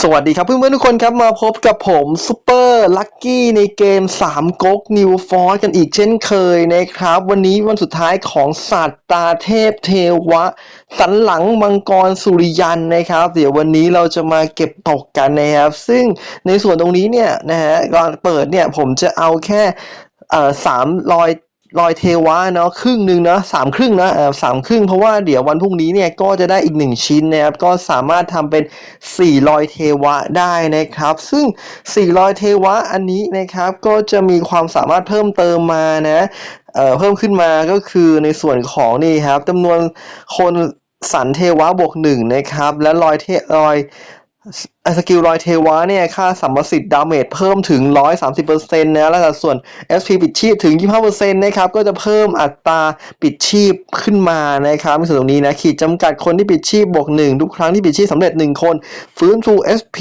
สวัสดีครับเพื่อนๆทุกคนครับมาพบกับผมซูเปอร์ลัคกี้ในเกม 3ก๊กนิวฟอร์กันอีกเช่นเคยนะครับ วันนี้วันสุดท้ายของศาสตราเทพเทวะ สันหลังมังกรสุริยันนะครับ เดี๋ยววันนี้เราจะมาเก็บตกกันนะครับ ซึ่งในส่วนตรงนี้เนี่ยนะฮะก่อนเปิดเนี่ยผมจะเอาแค่เอ่อสามรอย รอยเทวะเนาะครึ่งหนึ่งเนาะสามครึ่งนะเออสามครึ่งเพราะว่าเดี๋ยววันพรุ่งนี้เนี่ยก็จะได้อีกหนึ่งชิ้นนะครับก็สามารถทำเป็นสี่รอยเทวะได้นะครับ ซึ่งสี่รอยเทวะอันนี้นะครับก็จะมีความสามารถเพิ่มเติมมานะเออเพิ่มขึ้นมาก็คือในส่วนของนี่ครับจำนวนคนสันเทวะบวกหนึ่งนะครับ และรอยเทรอย สกิลรอยเทวะเนี่ย ค่าสัมประสิทธิ์ดาเมจเพิ่มถึง 130%นะแล้วส่วน SP ปิดชีพถึง 25%นะครับ ก็จะเพิ่มอัตราปิดชีพขึ้นมานะครับในส่วนตรงนี้นะ ขีดจำกัดคนที่ปิดชีพบวก 1 ทุกครั้งที่ปิดชีพสำเร็จ 1 คน ฟื้นฟู SP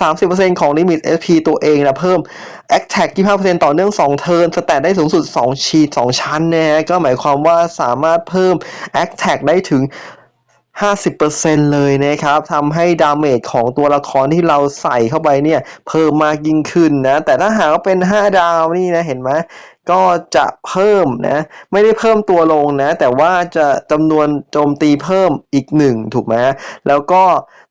30%ของลิมิต SP ตัวเองนะ เพิ่ม Attack 25%ต่อเนื่อง 2 เทิร์นสแตทได้สูงสุด 2 ชีด 2 ชั้นนะฮะก็หมายความว่าสามารถเพิ่ม Attack ได้ถึง 50%เลยนะครับทำให้ดาเมจของตัวละครที่เราใส่เข้าไปเนี่ยเพิ่มมากยิ่งขึ้นนะ แต่ถ้าหากว่าเป็น 5 ดาวนี่นะเห็นไหมก็จะเพิ่มนะไม่ได้เพิ่มตัวลงนะ แต่ว่าจะจำนวนโจมตีเพิ่มอีกหนึ่งถูกไหมแล้วก็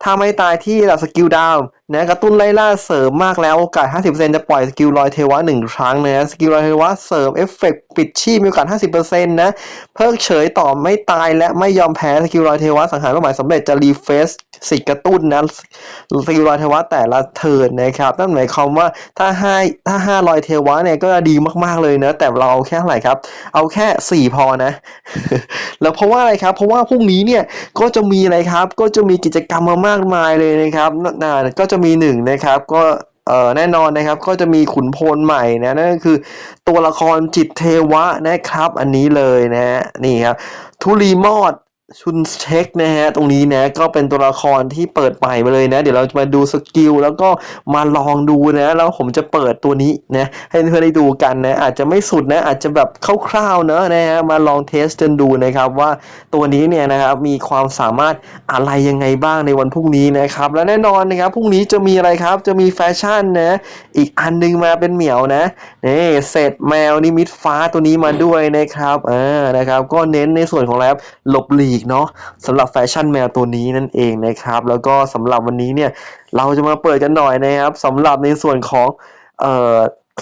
ถ้าไม่ตายที่ระดับสกิลดาว นะกระตุ้นไล่ล่าเสริมมากแล้วโอกาส 50%จะปล่อยสกิลลอยเทวะหนึ่งครั้งนะสกิลลอยเทวะเสริมเอฟเฟกต์ปิดชีพมีโอกาส 50%นะเพิกเฉยต่อไม่ตายและไม่ยอมแพ้สกิลลอยเทวะสังหารเป้าหมายสำเร็จจะรีเฟซสิทธิ์กระตุ้นนะสกิลลอยเทวะแต่ละเทิร์นนะครับนั่นหมายความว่าถ้าให้ถ้าห้าลอยเทวะเนี่ยก็จะดีมากๆเลยนะแต่เราเอาแค่เท่าไหร่ครับ เอาแค่สี่พอนะ แล้วเพราะว่าอะไรครับ เพราะว่าพรุ่งนี้เนี่ยก็จะมีอะไรครับ ก็จะมีกิจกรรมมามากมายเลยนะครับน่าก็จะมีหนึ่งนะครับก็เอ่อแน่นอนนะครับก็จะมีขุนพลใหม่นะนั่นก็คือตัวละครจิตเทวะนะครับ อันนี้เลยนะฮะนี่ครับทุลีมอด ชุนเช็คนะฮะตรงนี้นะก็เป็นตัวละครที่เปิดใหม่มาเลยนะ เดี๋ยวเราจะมาดูสกิลแล้วก็มาลองดูนะแล้วผมจะเปิดตัวนี้นะให้เพื่อนๆได้ดูกันนะอาจจะไม่สุดนะอาจจะแบบคร่าวๆเนอะนะฮะมาลองเทสกันดูนะครับว่าตัวนี้เนี่ยนะครับมีความสามารถอะไรยังไงบ้างในวันพรุ่งนี้นะครับและแน่นอนนะครับพรุ่งนี้จะมีอะไรครับจะมีแฟชั่นนะอีกอันนึงมาเป็นเหมียวนะนี่เศษแมวนิมิตฟ้าตัวนี้มาด้วยนะครับอ่านะครับก็เน้นในส่วนของแล้วหลบหลีกเนาะสำหรับแฟชั่นแมวตัวนี้นั่นเองนะครับ แล้วก็สำหรับวันนี้เนี่ยเราจะมาเปิดกันหน่อยนะครับสำหรับในส่วนของเอ่อ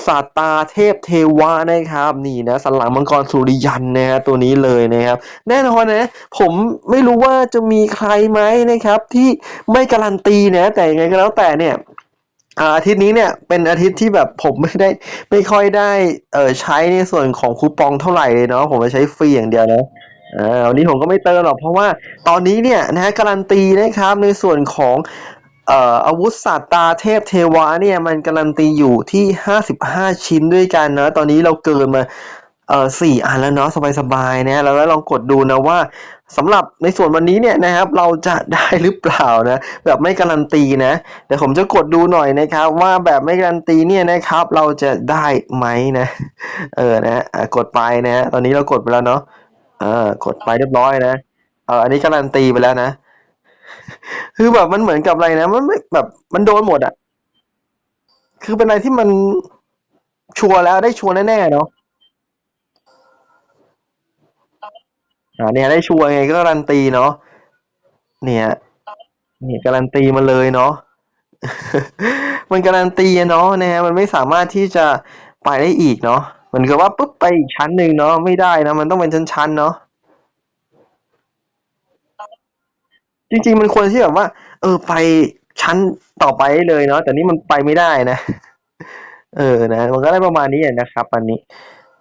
ศาตราเทพเทวะนะครับ นี่นะสันหลังมังกรสุริยันนะฮะตัวนี้เลยนะครับ แน่นอนนะ ผมไม่รู้ว่าจะมีใครไหมนะครับ ที่ไม่การันตีนะ แต่ยังไงก็แล้วแต่เนี่ยอาทิตย์นี้เนี่ยเป็นอาทิตย์ที่แบบผมไม่ได้ไม่ค่อยได้เออใช้ในส่วนของคูปองเท่าไหร่เลยเนาะผมจะใช้ฟรีอย่างเดียวนะ อ่าวันนี้ผมก็ไม่เติมหรอกเพราะว่าตอนนี้เนี่ยนะฮะการันตีนะครับในส่วนของเอ่ออาวุธศาสตาเทพเทวะเนี่ยมันการันตีอยู่ที่ 55 ชิ้นด้วยกันนะตอนนี้เราเกินมาเอ่อสี่อันแล้วเนาะสบายๆนะแล้วลองกดดูนะว่าสำหรับในส่วนวันนี้เนี่ยนะครับเราจะได้หรือเปล่านะแบบไม่การันตีนะเดี๋ยวผมจะกดดูหน่อยนะครับว่าแบบไม่การันตีเนี่ยนะครับเราจะได้ไหมนะเออนะอะกดไปนะตอนนี้เรากดไปแล้วเนาะ เออกดไปเรียบร้อยนะเอออันนี้การันตีไปแล้วนะ คือแบบมันเหมือนกับอะไรนะ มันไม่แบบมันโดนหมดอะคือเป็นอะไรที่มันชัวร์แล้วได้ชัวร์แน่ๆเนาะอ่าเนี่ยได้ชัวร์ไงก็การันตีเนาะเนี่ยเนี่ยการันตีมาเลยเนาะ มันการันตีเนาะนะฮะมันไม่สามารถที่จะไปได้อีกเนาะ มือนกับว่าปุ๊บไปอีกชั้นหนึ่งเนาะไม่ได้นะ มันต้องเป็นชั้นๆเนาะจริง ๆ มันควรที่แบบว่า เออ ไปชั้นต่อไปเลยเนาะแต่นี่มันไปไม่ได้นะ เออนะมันก็ได้ประมาณนี้นะครับอันนี้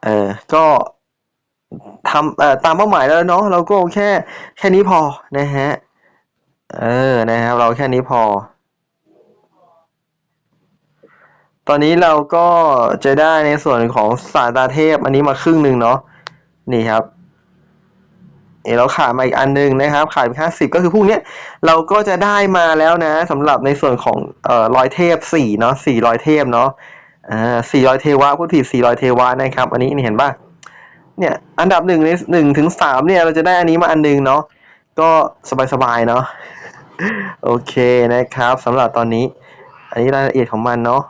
เออก็ทำเอ่อตามเป้าหมายแล้วเนาะเราก็แค่แค่นี้พอนะฮะเออนะครับ เราแค่นี้พอ ตอนนี้เราก็จะได้ในส่วนของศาสตาเทพอันนี้มาครึ่งหนึ่งเนาะนี่ครับเอเราขาดมาอีกอันหนึงนะครับ ขาดไปห้าสิบก็คือพวกนี้เราก็จะได้มาแล้วนะสำหรับในส่วนของเอ่อรอยเทพสี่เนาะสี่รอยเทพเนาะอ่าสี่ร้อยเทวะพูดผิดสี่ร้อยเทวะนะครับ อันนี้นี่เห็นป่ะเนี่ยอันดับหนึ่งในหนึ่งถึงสามเนี่ยเราจะได้อันนี้มาอันหนึงเนาะก็สบายๆเนาะโอเคนะครับสำหรับตอนนี้ อันนี้รายละเอียดของมันเนาะ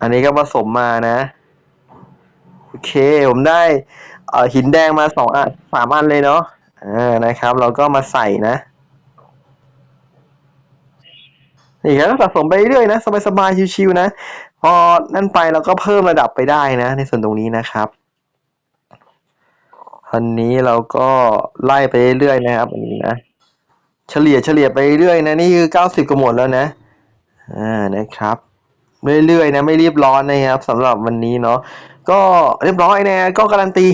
อันนี้ก็ผสมมานะ โอเค ผมได้เอ่อหินแดงมาสองอันสามอันเลยเนาะอ่านะครับ เราก็มาใส่นะนี่ครับสะสมไปเรื่อยๆนะสบายๆชิวๆนะ พอนั่นไปเราก็เพิ่มระดับไปได้นะ ในส่วนตรงนี้นะครับอันนี้เราก็ไล่ไปเรื่อยๆนะครับอันนี้นะเฉลี่ยเฉลี่ยไปเรื่อยๆนะนี่คือเก้าสิบก็หมดแล้วนะอ่านะครับ เรื่อยๆนะไม่รีบร้อนนะครับสำหรับวันนี้เนาะก็เรียบร้อยนะก็การันตี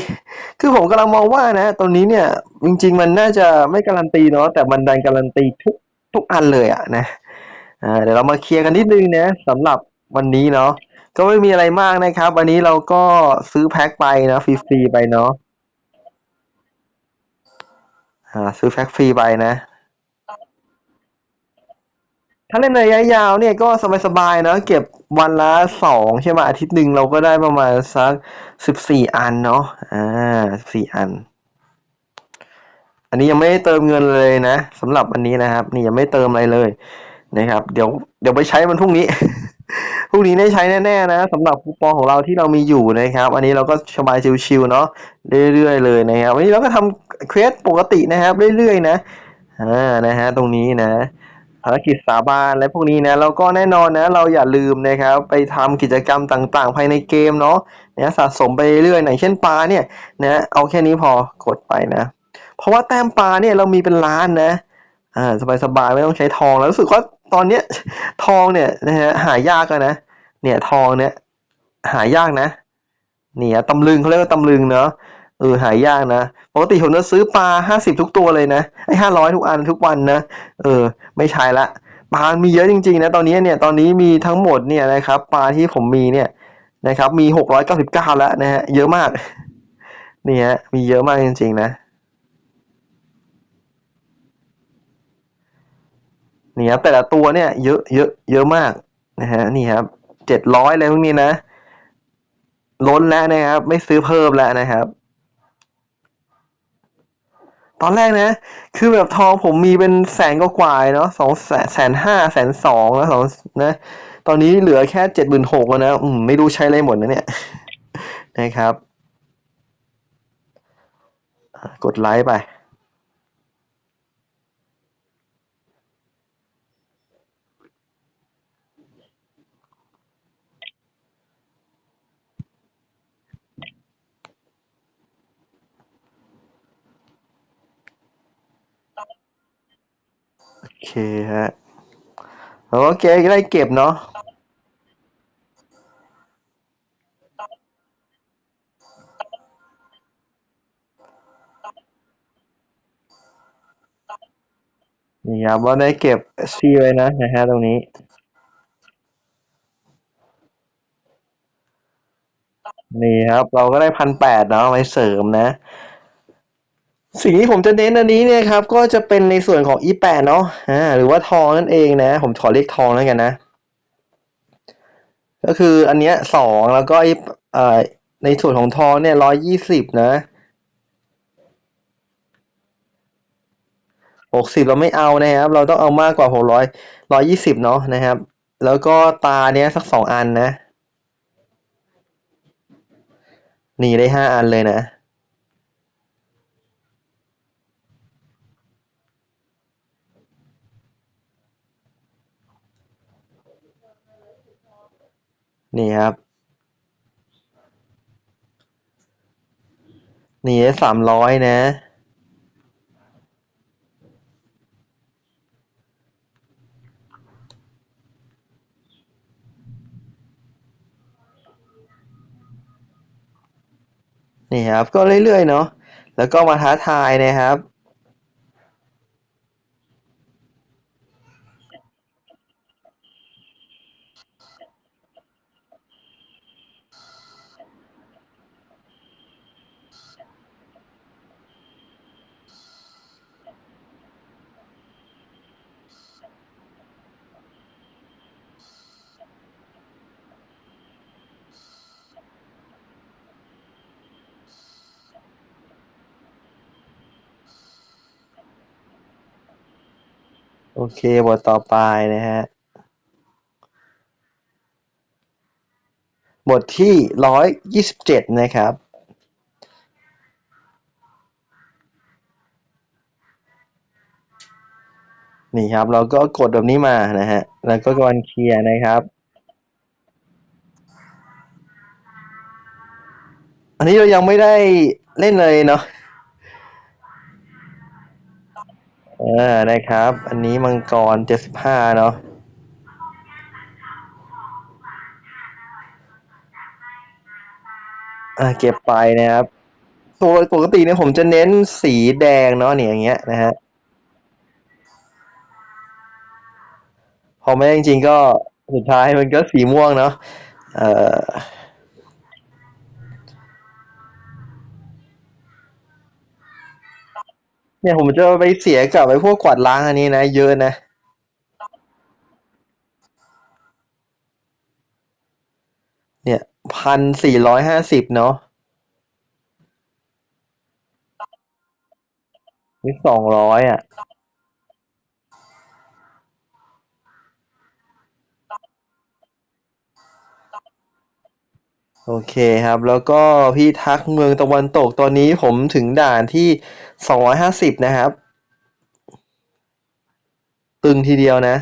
คือผมกำลังมองว่านะตรงนี้เนี่ยจริง ๆ มันน่าจะไม่การันตีเนาะแต่มันดันการันตีทุกทุกอันเลยอะนะเดี๋ยวเรามาเคลียร์กันนิดนึงนะสำหรับวันนี้เนาะก็ไม่มีอะไรมากนะครับ วันนี้เราก็ซื้อแพ็คไปนะฟรีๆไปเนาะซื้อแพ็คฟรีไปนะ ถ้าเล่นระยะยาวเนี่ยก็สบายๆนะเก็บวันละสองใช่ไหมอาทิตย์หนึ่งเราก็ได้ประมาณสักสิบสี่อันเนาะอ่าสิบสี่อัน อันนี้ยังไม่ได้เติมเงินเลยนะสำหรับอันนี้นะครับ นี่ยังไม่เติมอะไรเลยนะครับ เดี๋ยวเดี๋ยวไปใช้มันพรุ่งนี้พรุ่งนี้ได้ใช้แน่ๆนะสำหรับคูปองของเราที่เรามีอยู่นะครับ อันนี้เราก็สบายชิวๆเนาะเรื่อยๆเลยนะครับวันนี้เราก็ทำเควสปกตินะครับ เรื่อยๆนะอ่านะฮะตรงนี้นะ ภารกิจสาบานและพวกนี้นะแล้วก็แน่นอนนะเราอย่าลืมนะครับไปทำกิจกรรมต่างๆ ภายในเกมเนาะนะสะสมไปเรื่อยๆอย่างเช่นปลาเนี่ยนะเอาแค่นี้พอกดไปนะ เพราะว่าแต้มปลาเนี่ยเรามีเป็นล้านนะอ่าสบายๆไม่ต้องใช้ทองแล้วรู้สึกว่าตอนเนี้ยทองเนี่ยนะฮะหายากนะ เนี่ยทองเนี่ยหายากนะเนี่ยตำลึงเขาเรียกว่าตำลึงเนาะ ออหายากนะปกติผมจะซื้อปลาห้าสิบทุกตัวเลยนะไอ้ห้าร้อยทุกอันทุกวันนะเออ ไม่ใช่ละปลา มีเยอะจริงๆนะตอนนี้เนี่ยตอนนี้มีทั้งหมดเนี่ยนะครับปลาที่ผมมีเนี่ยนะครับ มีหกร้อยเก้าสิบเก้าแล้วนะฮะเยอะมากนี่ฮะมีเยอะมากจริง ๆ นะนี่ครับแต่ละตัวเนี่ยเยอะเยอะเยอะมากนะฮะนี่ครับเจ็ดร้อยอะไรพวกนี้นะ ล้นแล้วนะครับ ไม่ซื้อเพิ่มแล้วนะครับ ตอนแรกนะ คือแบบทองผมมีเป็นแสนก็กว่าเนาะสองแสนแสนห้าแสนสองแล้วสองนะ ตอนนี้เหลือแค่เจ็ดหมื่นหกแล้วนะอืมไม่รู้ใช้อะไรหมดนะเนี่ยนะครับ กดไลค์ไป ฮะแล้วก็เก็บได้เก็บเนาะนี่ครับว่าได้เก็บซีไว้นะนะฮะตรงนี้ นี่ครับ เราก็ได้พันแปดเนาะไว้เสริมนะ สิ่งที่ผมจะเน้นอันนี้เนี่ยครับ ก็จะเป็นในส่วนของ e8 เนาะอ่าหรือว่าทองนั่นเองนะ ผมขอเรียกทองแล้วกันนะ ก็คืออันเนี้ยสองแล้วก็ไอเอ่อในส่วนของทองเนี่ยร้อยยี่สิบนะหกสิบเราไม่เอานะครับ เราต้องเอามากกว่าหกร้อยร้อยยี่สิบเนาะนะครับ แล้วก็ตาเนี้ยสักสองอันนะ นี่ได้ห้าอันเลยนะ นี่ครับ นี่ได้สามร้อยนะ นี่ครับ ก็เรื่อยๆเนาะแล้วก็มาท้าทายนะครับ เคบทต่อไปนะฮะ บทที่ร้อยยี่สิบเจ็ดนะครับ นี่ครับ เราก็กดแบบนี้มานะฮะ แล้วก็กดเคลียร์นะครับ อันนี้เรายังไม่ได้เล่นเลยเนาะเออนะครับ อันนี้มังกรเจ็ดสิบห้าเนาะอ่าเก็บไปนะครับปกปกติเนี่ยผมจะเน้นสีแดงเนาะเนี่ยอย่างเงี้ยนะฮะพอไม่จริงๆก็สุดท้ายมันก็สีม่วงเนาะเอ่อ เนี่ยผมจะไปเสียกับไอ้พวกกวาดล้างอันนี้นะ เยอะนะ เนี่ยพันสี่ร้อยห้าสิบเนาะนี่สองร้อยอะ โอเคครับ แล้วก็พี่ทักเมืองตะวันตกตอนนี้ผมถึงด่านที่สองร้อยห้าสิบนะครับ ตึงทีเดียวนะ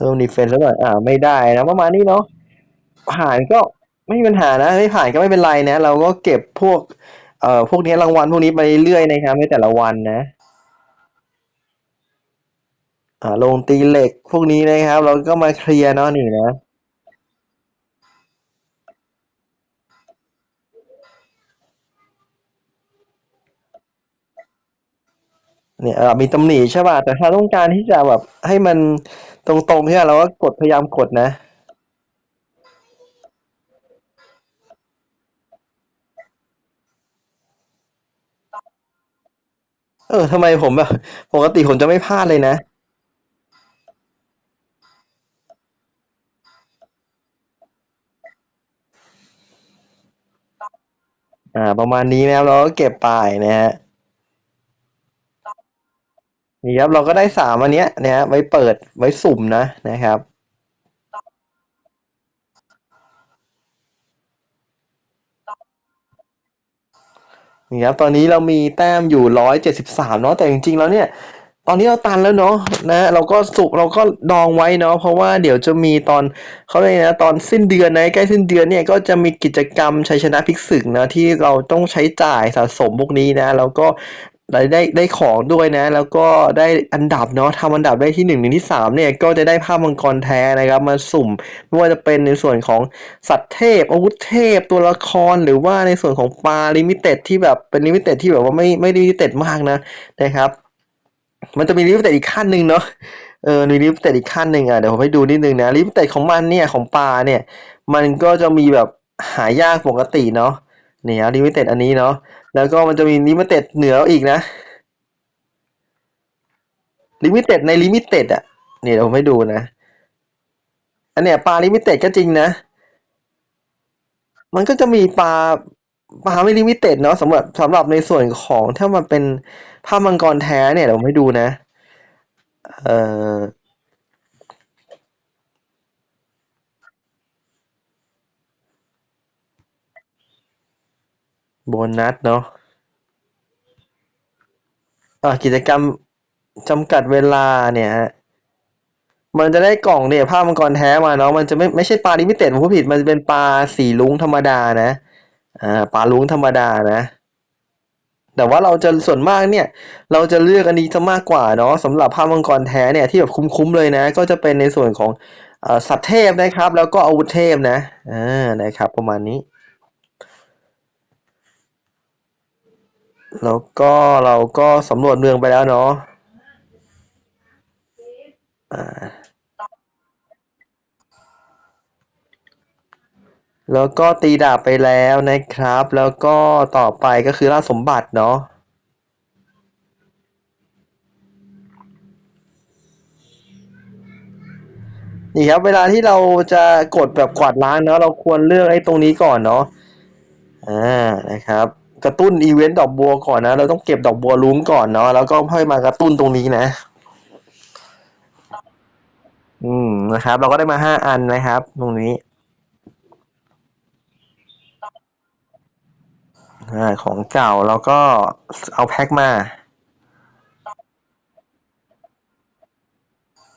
เพิ่มดีเฟนซ์แล้วหน่อยอ่าไม่ได้นะประมาณนี้เนาะผ่านก็ไม่มีปัญหานะไม่ผ่านก็ไม่เป็นไรนะ เราก็เก็บพวกเอ่อพวกนี้รางวัลพวกนี้ไปเรื่อยๆนะครับในแต่ละวันนะอ่าลงตีเหล็กพวกนี้นะครับ เราก็มาเคลียร์เนาะนี่นะเนี่ยเอ่อมีตำหนิใช่ป่ะแต่ถ้าต้องการที่จะแบบให้มัน ตรงๆเนี่ยเราก็กดพยายามกดนะ เออทำไมผมแบบปกติผมจะไม่พลาดเลยนะ อ่า ประมาณนี้นะครับเราก็เก็บไปนะฮะ นี่ครับเราก็ได้สามอันเนี้ยนะฮะไว้เปิดไว้สุ่มนะนะครับ นี่ครับตอนนี้เรามีแต้มอยู่ร้อยเจ็ดสิบสามเนาะแต่จริงๆแล้วเนี่ย ตอนนี้เราตันแล้วเนาะนะเราก็สุกเราก็ดองไว้เนาะเพราะว่าเดี๋ยวจะมีตอนเขาเรียกนะตอนสิ้นเดือนนะใกล้สิ้นเดือนเนี่ยก็จะมีกิจกรรมชัยชนะพลิกศึกนะที่เราต้องใช้จ่ายสะสมพวกนี้นะแล้วก็ ได้ได้ได้ของด้วยนะ แล้วก็ได้อันดับเนาะทำอันดับได้ที่หนึ่งหนึ่งที่สามเนี่ยก็จะได้ภาพมังกรแท้นะครับมาสุ่มไม่ว่าจะเป็นในส่วนของสัตว์เทพอาวุธเทพตัวละครหรือว่าในส่วนของปลาลิมิเต็ดที่แบบเป็นลิมิเต็ดที่แบบว่าไม่ไม่ลิมิเต็ดมากนะนะครับ มันจะมีลิมิเต็ดอีกขั้นหนึ่งเนาะเออมีลิมิเต็ดอีกขั้นหนึ่งอะเดี๋ยวผมให้ดูนิดนึงนะลิมิเต็ดของมันเนี่ยของปลาเนี่ยมันก็จะมีแบบหายากปกติเนาะเนี่ยลิมิเต็ดอันนี้เนาะ แล้วก็มันจะมีลิมิเต็ดเหนืออีกนะลิมิเต็ดในลิมิเต็ดอะนี่เดี๋ยวผมให้ดูนะ อันเนี้ยปลาลิมิเต็ดก็จริงนะ มันก็จะมีปลาปลาไม่ลิมิเต็ดเนาะสำหรับสำหรับในส่วนของถ้ามันเป็นผ้ามังกรแท้เนี่ยเดี๋ยวผมให้ดูนะ เอ่อ โบนัสเนาะอ่ากิจกรรมจำกัดเวลาเนี่ยฮะมันจะได้กล่องเนี่ยผ้ามังกรแท้มาเนาะมันจะไม่ไม่ใช่ปลาลิมิเต็ดผมผิดมันจะเป็นปลาสีลุงธรรมดานะอ่าปลาลุงธรรมดานะ แต่ว่าเราจะส่วนมากเนี่ย เราจะเลือกอันนี้จะมากกว่าเนาะสำหรับผ้ามังกรแท้เนี่ยที่แบบคุ้มๆเลยนะ ก็จะเป็นในส่วนของอสัตว์เทพนะครับ แล้วก็อาวุธเทพนะอ่านะครับ ประมาณนี้ แล้วก็เราก็สำรวจเมืองไปแล้วเนาะอ่าแล้วก็ตีดาบไปแล้วนะครับ แล้วก็ต่อไปก็คือล่าสมบัติเนาะนี่ครับเวลาที่เราจะกดแบบกวาดล้างเนาะเราควรเลือกไอ้ตรงนี้ก่อนเนาะอ่านะครับ กระตุ้นอีเวนต์ดอกบัวก่อนนะ เราต้องเก็บดอกบัวลุ้งก่อนเนาะแล้วก็ค่อยมากระตุ้นตรงนี้นะ อืมนะครับ เราก็ได้มาห้าอันนะครับ ตรงนี้อ่าของเก่าเราก็เอาแพ็คมา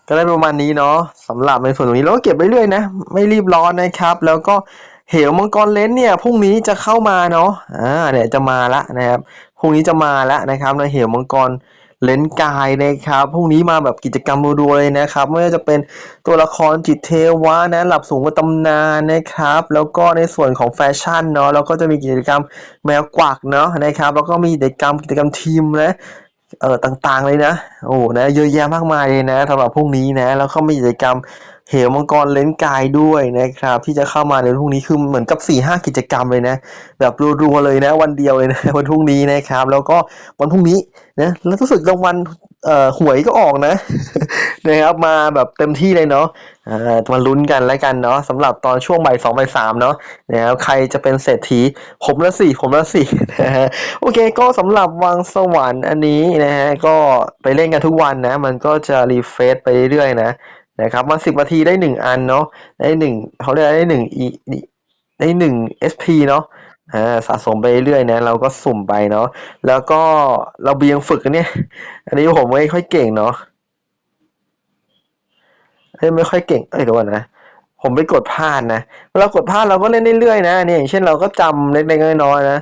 ก็ได้ประมาณนี้เนาะสำหรับในส่วนตรงนี้เราก็เก็บไปเรื่อยนะ ไม่รีบร้อนนะครับ แล้วก็ เหวมังกรเลนเนี่ยพรุ่งนี้จะเข้ามาเนาะอ่าเนี่ยจะมาละนะครับพรุ่งนี้จะมาละนะครับในเหวมังกรเลนกายนะครับพรุ่งนี้มาแบบกิจกรรมรัวๆเลยนะครับไม่ว่าจะเป็นตัวละครจิตเทวะนะหลับสูงกว่าตำนานนะครับ แล้วก็ในส่วนของแฟชั่นเนาะแล้วก็จะมีกิจกรรมแมวกวักเนาะนะครับ แล้วก็มีกิจกรรมกิจกรรมทีมนะ เออต่างๆเลยนะ โอ้นะเยอะแยะมากมายเลยนะสำหรับพรุ่งนี้นะ แล้วก็มีกิจกรรมเหวมังกรเลนกายด้วยนะครับ ที่จะเข้ามาในพรุ่งนี้คือเหมือนกับ4ี่ห้ากิจกรรมเลยนะ แบบรัวๆเลยนะ วันเดียวเลยนะวันพรุ่งนี้นะครับ แล้วก็วันพรุ่งนี้นะแล้วรู้สึกรางวัล เอ่อหวยก็ออกนะ นะครับมาแบบเต็มที่เลยเนาะอ่ามาลุ้นกันแล้วกันเนาะสำหรับตอนช่วงบ่ายสองบ่ายสามเนาะนะครับใครจะเป็นเศรษฐีผมละสี่ผมละสี่นะฮะโอเคก็สำหรับวังสวรรค์อันนี้นะฮะก็ไปเล่นกันทุกวันนะ มันก็จะรีเฟรชไปเรื่อยๆนะนะครับมันสิบนาทีได้หนึ่งอันเนาะได้หนึ่งเขาเรียกได้หนึ่งอีได้หนึ่ง SP เนาะ อ่าสะสมไปเรื่อยๆนะ เราก็สุ่มไปเนาะแล้วก็เราเบียงฝึกกันเนี่ย อันนี้ผมไม่ค่อยเก่งเนาะเอ้ยไม่ค่อยเก่งเอ้ยเดี๋ยวก่อนนะ ผมไปกดพลาดนะเวลากดพลาดเราก็เล่นเรื่อยๆนะเนี่ยอย่างเช่นเราก็จำเล็กๆน้อยๆนะ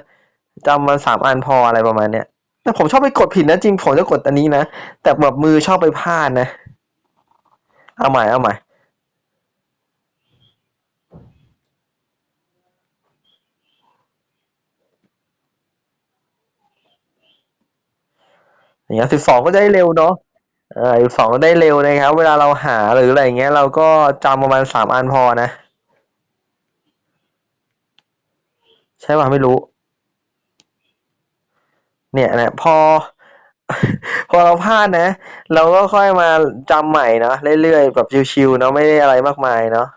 จำมาสามอันพออะไรประมาณเนี้ยแต่ผมชอบไปกดผิดนะจริงผมจะกดอันนี้นะแต่แบบมือชอบไปพลาดนะ เอาใหม่เอาใหม่ อย่างเงี้ยสิบสองก็ได้เร็วเนาะเออสิบสองก็ได้เร็วนะครับ เวลาเราหาหรืออะไรเงี้ย เราก็จำประมาณสามอันพอนะ ใช่ป่ะไม่รู้ เนี่ยนะพอ พอเราพลาดนะ เราก็ค่อยมาจำใหม่เนาะเรื่อยๆแบบชิวๆเนาะไม่ได้อะไรมากมายเนาะ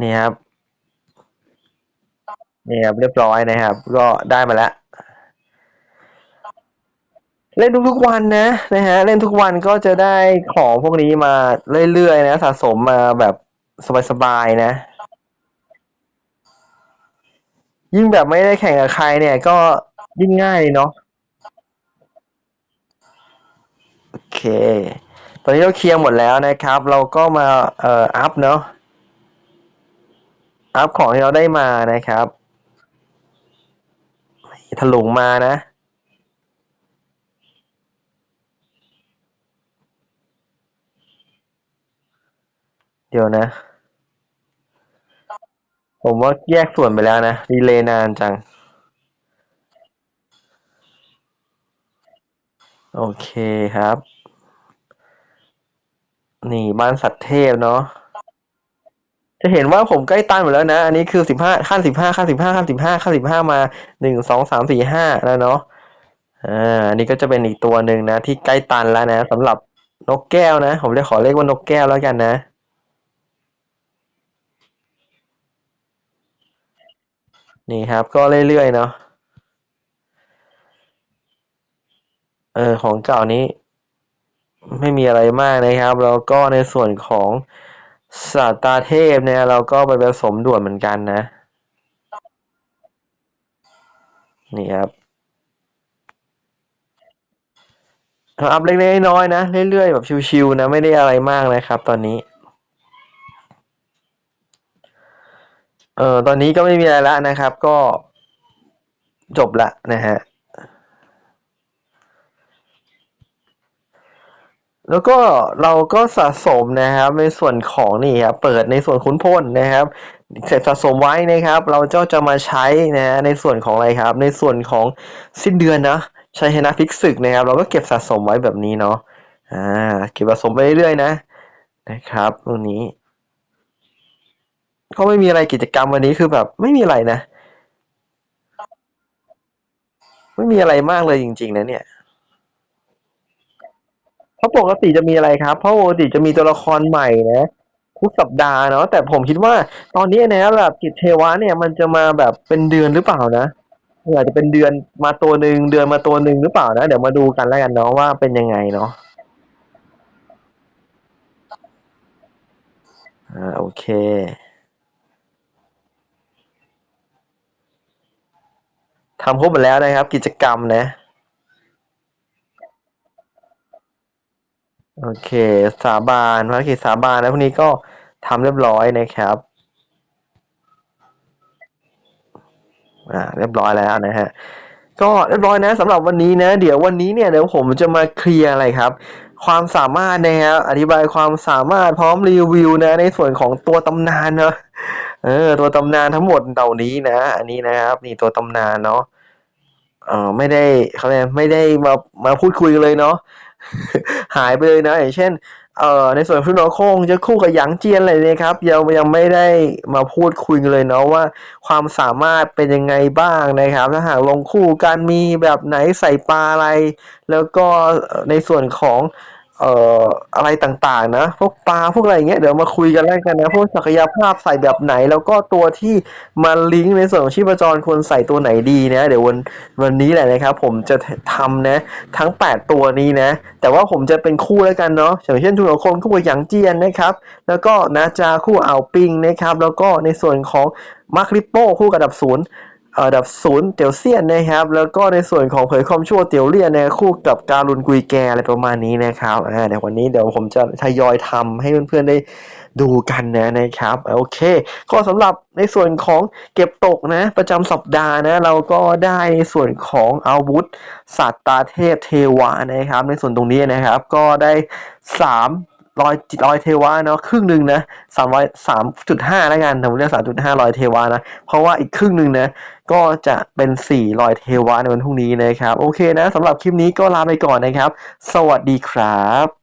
นี่ครับ นี่ครับเรียบร้อยนะครับ ก็ได้มาแล้ว เล่นทุกๆวันนะนะฮะเล่นทุกวันก็จะได้ของพวกนี้มาเรื่อยๆนะ สะสมมาแบบสบายๆนะ ยิ่งแบบไม่ได้แข่งกับใครเนี่ย ก็ยิ่งง่ายเนาะโอเค ตอนนี้เราเคลียร์หมดแล้วนะครับ เราก็มาเอ่ออัพเนาะอัพของที่เราได้มานะครับ ถลุงมานะ เดี๋ยวนะ ผมว่าแยกส่วนไปแล้วนะดีเลย์นานจัง โอเคครับ นี่บ้านสัตว์เทพเนาะ จะเห็นว่าผมใกล้ตันหมดแล้วนะ อันนี้คือสิบห้าขั้นสิบห้าขั้นสิบห้าขั้นสิบห้าขั้นสิบห้ามาหนึ่งสองสามสี่ห้าแล้วเนาะอ่าอันนี้ก็จะเป็นอีกตัวหนึ่งนะ ที่ใกล้ตันแล้วนะสำหรับนกแก้วนะ ผมจะขอเรียกว่านกแก้วแล้วกันนะนี่ครับก็เรื่อยๆเนาะเออของเก่านี้ ไม่มีอะไรมากนะครับ แล้วก็ในส่วนของ สตราเทพเนี่ยเราก็ไปผสมด่วนเหมือนกันนะ นี่ครับอัพเล็กๆน้อยๆนะ เรื่อยๆ แบบชิวๆนะ ไม่ได้อะไรมากนะครับ ตอนนี้ เออตอนนี้ก็ไม่มีอะไรแล้วนะครับ ก็จบละนะฮะ แล้วก็เราก็สะสมนะครับในส่วนของนี่ครับเปิดในส่วนคุ้นพลนะครับเสร็จสะสมไว้นะครับ เราเจ้าจะมาใช้นะในส่วนของอะไรครับ ในส่วนของสิ้นเดือนนะชัยชนะพิกศึกนะครับ เราก็เก็บสะสมไว้แบบนี้เนาะอ่าเก็บสะสมไปเรื่อยๆนะนะครับตรงนี้ ก็ไม่มีอะไรกิจกรรมวันนี้คือแบบ ไม่มีอะไรนะ ไม่มีอะไรมากเลยจริง ๆ นะเนี่ย ราะปกติจะมีอะไรครับ เพราะปกติจะมีตัวละครใหม่นะทุกสัปดาห์เนาะแต่ผมคิดว่าตอนนี้นะแบบกิจเทวะเนี่ยมันจะมาแบบเป็นเดือนหรือเปล่านะอาจจะเป็นเดือนมาตัวหนึ่งเดือนมาตัวหนึ่งหรือเปล่านะเดี๋ยวมาดูกันแล้วกันเนาะว่าเป็นยังไงเนาะอ่าโอเคทำครบหมดแล้วนะครับ กิจกรรมนะ โอเค สาบานภารกิจสาบานแล้วพวกนี้ก็ทำเรียบร้อยนะครับ อ่า เรียบร้อยแล้วนะฮะ ก็เรียบร้อยนะสำหรับวันนี้นะ เดี๋ยววันนี้เนี่ยเดี๋ยวผมจะมาเคลียร์อะไรครับ ความสามารถนะครับอธิบายความสามารถพร้อมรีวิวนะ ในส่วนของตัวตำนานเนาะเออ ตัวตำนานทั้งหมดเหล่านี้นะ อันนี้นะครับ นี่ตัวตำนานเนาะเออไม่ได้เขาเรียกไม่ได้มามาพูดคุยกันเลยเนาะ หายไปเลยนะ อย่างเช่นเอ่อในส่วนฟุตบอลโคงจะคู่กับหยางเจียนอะไรเนี่ยครับยังยังไม่ได้มาพูดคุยกันเลยเนาะว่าความสามารถเป็นยังไงบ้างนะครับ ถ้าหากลงคู่การมีแบบไหนใส่ปลาอะไร แล้วก็ในส่วนของ เอ่ออะไรต่างๆ นะพวกปลาพวกอะไรอย่างเงี้ยเดี๋ยวมาคุยกันแล้วกันนะพวกศักยภาพใส่แบบไหน แล้วก็ตัวที่มาลิงก์ในส่วนของชีพจรควรใส่ตัวไหนดีนะ เดี๋ยววันวันนี้แหละนะครับ ผมจะทำนะทั้ง 8 ตัวนี้นะ แต่ว่าผมจะเป็นคู่แล้วกันเนาะอย่างเช่นทุนหัวคนคู่กับหยางเจียนนะครับ แล้วก็นาจาคู่อ่าวปิงนะครับ แล้วก็ในส่วนของมาร์คริปโป้คู่กับดับศูนย์ ดับศูนย์เตียวเซียนนะครับ แล้วก็ในส่วนของเผยความชั่วเตียวเลี่ยนนะคู่กับการุนกุยแกอะไรประมาณนี้นะครับอ่าเดี๋ยววันนี้เดี๋ยวผมจะทยอยทำให้เพื่อนๆได้ดูกันนะนะครับโอเค ก็สำหรับในส่วนของเก็บตกนะประจำสัปดาห์นะเราก็ได้ในส่วนของอาวุธสัตตาเทพเทวะนะครับ ในส่วนตรงนี้นะครับ ก็ได้สาม รอยจิตรอยเทวะเนาะครึ่งหนึ่งนะสามร้อยสามจุดห้าแล้วกันผมเรียกสามจุดห้ารอยเทวะนะ เพราะว่าอีกครึ่งหนึ่งนะก็จะเป็นสี่รอยเทวะในวันพรุ่งนี้นะครับ โอเคนะสำหรับคลิปนี้ก็ลาไปก่อนนะครับ สวัสดีครับ